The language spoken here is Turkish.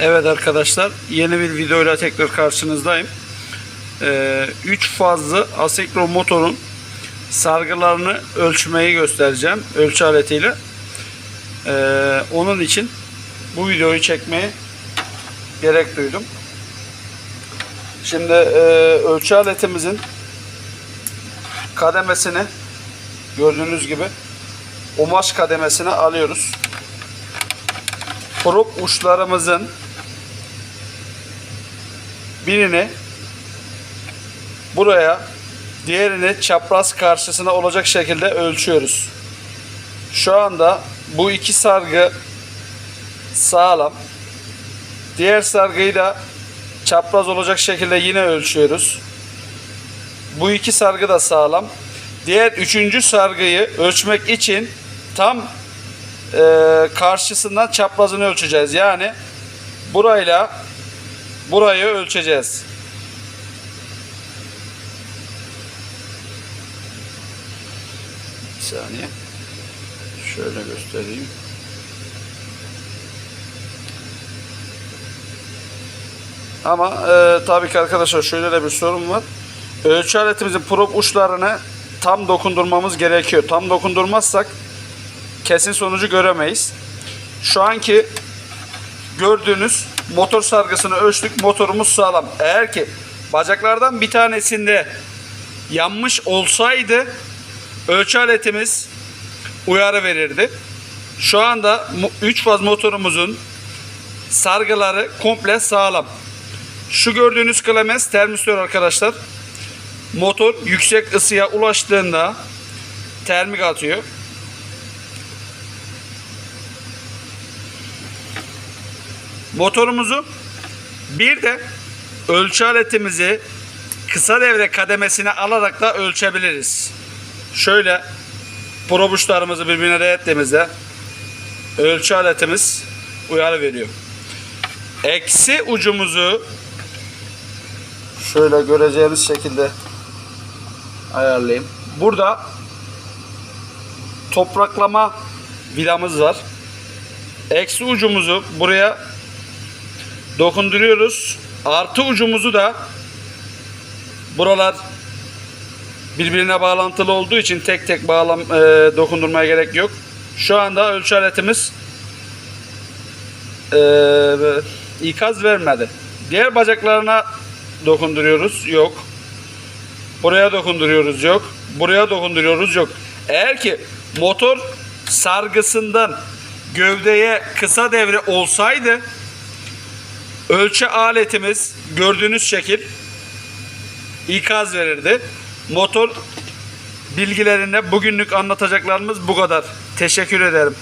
Evet arkadaşlar yeni bir videoyla tekrar karşınızdayım. 3 fazlı asekro motorun sargılarını ölçmeyi göstereceğim ölçü aletiyle. Ee, onun için bu videoyu çekmeye gerek duydum. Şimdi e, ölçü aletimizin kademesini gördüğünüz gibi omaş kademesine alıyoruz. Prop uçlarımızın birini buraya diğerini çapraz karşısına olacak şekilde ölçüyoruz. Şu anda bu iki sargı sağlam. Diğer sargıyı da çapraz olacak şekilde yine ölçüyoruz. Bu iki sargı da sağlam. Diğer üçüncü sargıyı ölçmek için tam e, karşısından çaprazını ölçeceğiz. Yani burayla burayı ölçeceğiz. Bir saniye. Şöyle göstereyim. Ama e, tabii ki arkadaşlar şöyle de bir sorun var. Ölçü aletimizin prop uçlarını tam dokundurmamız gerekiyor. Tam dokundurmazsak kesin sonucu göremeyiz. Şu anki gördüğünüz motor sargısını ölçtük. Motorumuz sağlam. Eğer ki bacaklardan bir tanesinde yanmış olsaydı ölçü aletimiz uyarı verirdi. Şu anda 3 faz motorumuzun sargıları komple sağlam. Şu gördüğünüz klemens termistör arkadaşlar. Motor yüksek ısıya ulaştığında termik atıyor. Motorumuzu bir de ölçü aletimizi kısa devre kademesine alarak da ölçebiliriz. Şöyle probuşlarımızı birbirine değettiğimizde ölçü aletimiz uyarı veriyor. Eksi ucumuzu şöyle göreceğiniz şekilde ayarlayayım. Burada topraklama vidamız var. Eksi ucumuzu buraya dokunduruyoruz. Artı ucumuzu da buralar birbirine bağlantılı olduğu için tek tek bağlam e, dokundurmaya gerek yok. Şu anda ölçü aletimiz e, ikaz vermedi. Diğer bacaklarına dokunduruyoruz. Yok. Buraya dokunduruyoruz. Yok. Buraya dokunduruyoruz. Yok. Eğer ki motor sargısından gövdeye kısa devre olsaydı ölçü aletimiz gördüğünüz şekil ikaz verirdi. Motor bilgilerinde bugünlük anlatacaklarımız bu kadar. Teşekkür ederim.